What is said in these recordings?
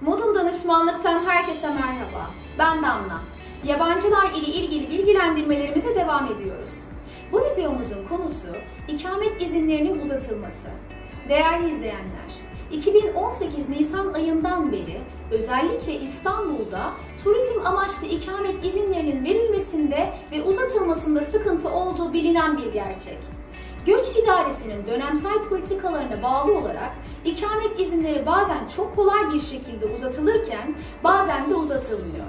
Modum Danışmanlık'tan herkese merhaba. Ben Damla. Yabancılar ile ilgili bilgilendirmelerimize devam ediyoruz. Bu videomuzun konusu ikamet izinlerinin uzatılması. Değerli izleyenler, 2018 Nisan ayından beri özellikle İstanbul'da turizm amaçlı ikamet izinlerinin verilmesinde ve uzatılmasında sıkıntı olduğu bilinen bir gerçek. Göç idaresinin dönemsel politikalarına bağlı olarak ikamet izinleri bazen çok kolay bir şekilde uzatılırken bazen de uzatılmıyor.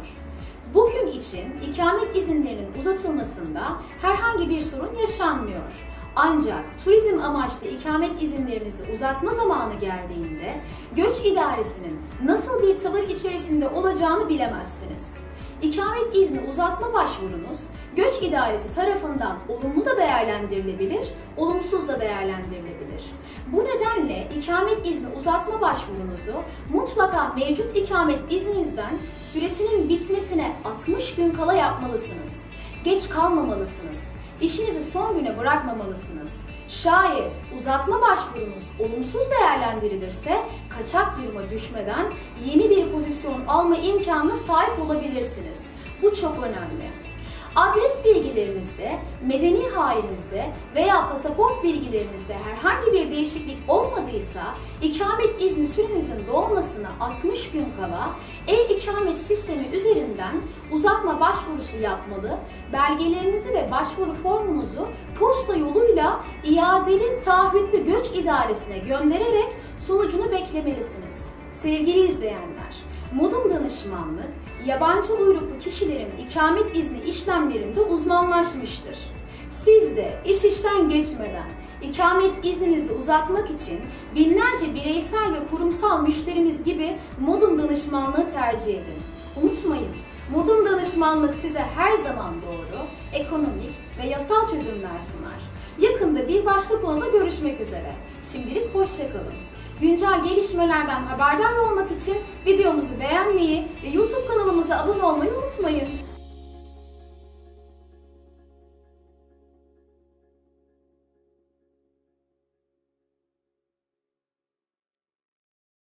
Bugün için ikamet izinlerinin uzatılmasında herhangi bir sorun yaşanmıyor. Ancak turizm amaçlı ikamet izinlerinizi uzatma zamanı geldiğinde göç idaresinin nasıl bir tavır içerisinde olacağını bilemezsiniz. İkamet izni uzatma başvurunuz göç idaresi tarafından olumlu da değerlendirilebilir, olumsuz da değerlendirilebilir. Bu nedenle ikamet izni uzatma başvurunuzu mutlaka mevcut ikamet izninizden süresinin bitmesine 60 gün kala yapmalısınız. Geç kalmamalısınız. İşinizi son güne bırakmamalısınız. Şayet uzatma başvurunuz olumsuz değerlendirilirse kaçak duruma düşmeden yeni bir pozisyon alma imkanına sahip olabilirsiniz. Bu çok önemli. Adres bilgilerinizde, medeni halinizde veya pasaport bilgilerinizde herhangi bir değişiklik olmadıysa ikamet izni sürenizin dolmasına 60 gün kala e-ikamet sistemi üzerinden uzatma başvurusu yapmalı, belgelerinizi ve başvuru formunuzu posta yoluyla iadeli taahhütlü göç idaresine göndererek sonucunu beklemelisiniz. Sevgili izleyenler, Modum Danışmanlık, yabancı uyruklu kişilerin ikamet izni işlemlerinde uzmanlaşmıştır. Siz de iş işten geçmeden ikamet izninizi uzatmak için binlerce bireysel ve kurumsal müşterimiz gibi Modum Danışmanlığı tercih edin. Unutmayın, Modum Danışmanlık size her zaman doğru, ekonomik ve yasal çözümler sunar. Yakında bir başka konuda görüşmek üzere. Şimdilik hoşçakalın. Güncel gelişmelerden haberdar olmak için videomuzu beğenmeyi ve YouTube kanalımıza abone olmayı unutmayın.